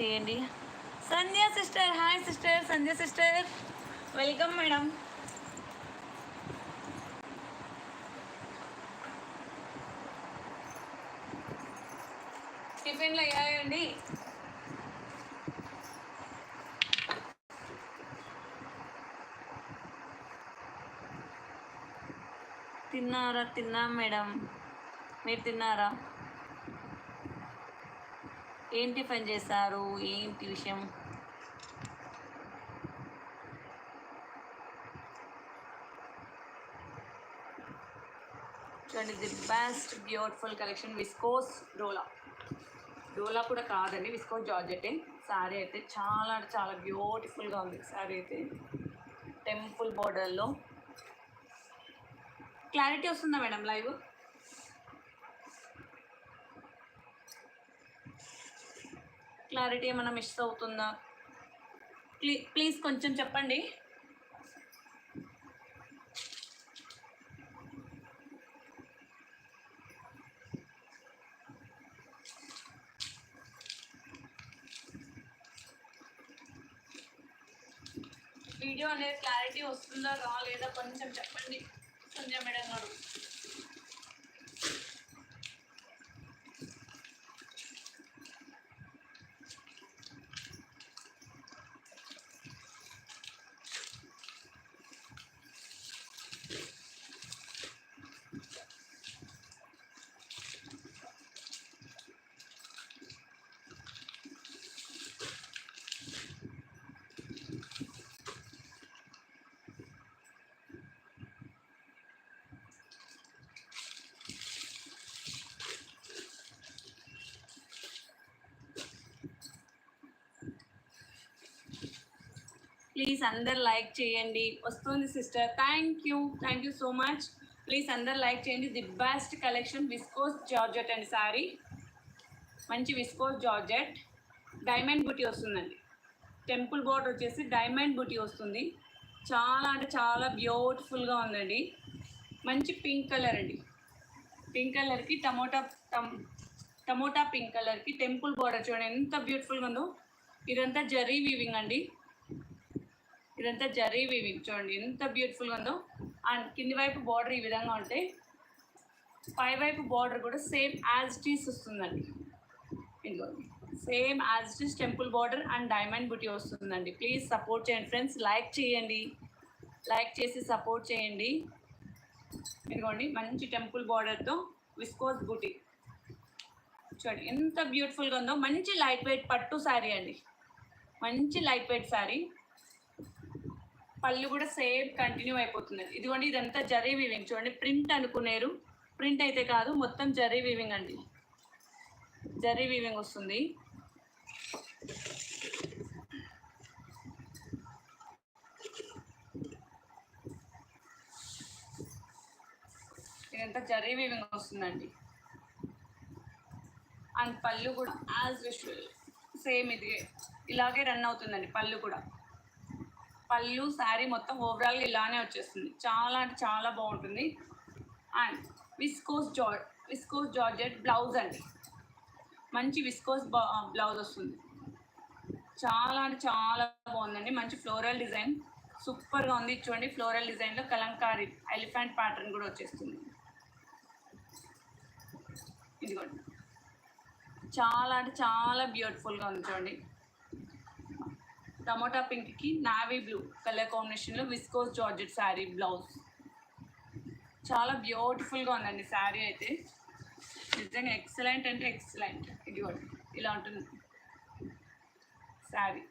చేయండి. Sandhya sister hi sister Sandhya sister. Welcome madam. టిఫిన్లు అయ్యాయండి. తిన్నారా? తిన్నాం మేడం. మీరు తిన్నారా? ఏం టిఫిన్ చేశారు? ఏంటి విషయం? చూడండి the best beautiful collection viscose డోలా. డోలా కూడా కాదండి విస్కోస్ జార్జెటే. శారీ అయితే చాలా అంటే చాలా బ్యూటిఫుల్గా ఉంది శారీ అయితే. టెంపుల్ బోర్డర్లో. క్లారిటీ వస్తుందా మేడం లైవ్? క్లారిటీ ఏమైనా మిస్ అవుతుందా? ప్లీ ప్లీజ్ కొంచెం చెప్పండి. వీడియో అనేది క్లారిటీ వస్తుందా రాలేదా? కొంచెం చెప్పండి. సంజయ్ మేడం గారు. ప్లీజ్ అందరు లైక్ చేయండి. వస్తుంది sister. Thank you thank you so much please అందరు లైక్ చేయండి. The best collection viscose georgette అండి సారీ. మంచి విస్కోస్ జార్జెట్. డైమండ్ బుటీ వస్తుందండి. టెంపుల్ బోర్డర్ వచ్చేసి డైమండ్ బుటీ వస్తుంది. చాలా అంటే చాలా బ్యూటిఫుల్గా ఉందండి. మంచి పింక్ కలర్ అండి. పింక్ కలర్కి టమోటా టమోటా పింక్ కలర్కి టెంపుల్ బోర్డర్ చూడండి. ఎంత బ్యూటిఫుల్గా ఉందో. ఇదంతా జరీ వీవింగ్ అండి. ఇదంతా జరీ వీవింగ్ చూడండి ఎంత బ్యూటిఫుల్గా ఉందో. అండ్ కింది వైపు బార్డర్ ఈ విధంగా ఉంటే పై వైపు బార్డర్ కూడా సేమ్ యాజ్ టీస్ వస్తుందండి. ఇదిగోండి same as this temple border and diamond బుటీ వస్తుందండి. ప్లీజ్ సపోర్ట్ చేయండి ఫ్రెండ్స్ లైక్ చేయండి. లైక్ చేసి సపోర్ట్ చేయండి. ఇదిగోండి మంచి టెంపుల్ బార్డర్తో విస్కోస్ బుటీ చూడండి ఎంత బ్యూటిఫుల్గా ఉందో. మంచి లైట్ వెయిట్ పట్టు శారీ అండి. మంచి లైట్ వెయిట్ శారీ పళ్ళు కూడా సేమ్ కంటిన్యూ అయిపోతుంది. ఇదిగోండి ఇదంతా జరీ వీవింగ్ చూడండి ప్రింట్ అనుకునేరు. ప్రింట్ అయితే కాదు మొత్తం జరీ వీవింగ్ అండి. జరీ వీవింగ్ వస్తుంది. ఇదంతా జరీ వీవింగ్ వస్తుందండి. అండ్ పళ్ళు కూడా యాజ్ యూజువల్ సేమ్ ఇది ఇలాగే రన్ అవుతుందండి పళ్ళు కూడా. పళ్ళు శారీ మొత్తం ఓవరాల్గా ఇలానే వచ్చేస్తుంది. చాలా అంటే చాలా బాగుంటుంది. అండ్ విస్కోస్ జార్జ్ విస్కోస్ జార్జెట్ బ్లౌజ్ అండి. మంచి విస్కోస్ బ్లౌజ్ వస్తుంది. చాలా అంటే చాలా బాగుందండి. మంచి ఫ్లోరల్ డిజైన్ సూపర్గా ఉంది. చూడండి ఫ్లోరల్ డిజైన్లో కలంకారీ ఎలిఫెంట్ ప్యాటర్న్ కూడా వచ్చేస్తుంది. ఇదిగోండి. చాలా అంటే చాలా బ్యూటిఫుల్గా ఉంది చూడండి. టమోటా పింక్కి నావీ బ్లూ కలర్ కాంబినేషన్లో విస్కోస్ జార్జెట్ శారీ బ్లౌజ్. చాలా బ్యూటిఫుల్గా ఉందండి శారీ అయితే. నిజంగా ఎక్సలెంట్ అంటే ఎక్సలెంట్. ఇది కూడా ఇలా ఉంటుంది శారీ.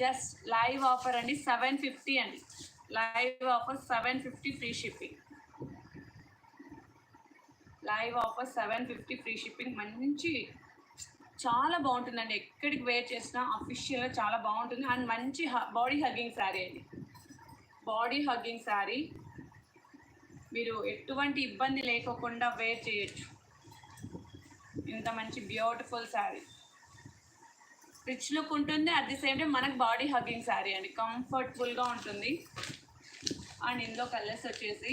జస్ట్ లైవ్ ఆఫర్ అండి సెవెన్ ఫిఫ్టీ అండి. Live offer seven fifty free shipping. Live offer seven fifty free shipping మంచి చాలా బాగుంటుందండి. ఎక్కడికి వేర్ చేసినా అఫీషియల్గా చాలా బాగుంటుంది. అండ్ మంచి బాడీ హగ్గింగ్ శారీ అండి. బాడీ హగ్గింగ్ శారీ మీరు ఎటువంటి ఇబ్బంది లేకోకుండా వేర్ చేయొచ్చు. ఇంత మంచి బ్యూటిఫుల్ శారీ రిచ్ లుక్ ఉంటుంది. అట్ ది సేమ్ టైం మనకు బాడీ హగ్గింగ్ శారీ అండి. కంఫర్టబుల్గా ఉంటుంది. అండ్ ఇందులో కలర్స్ వచ్చేసి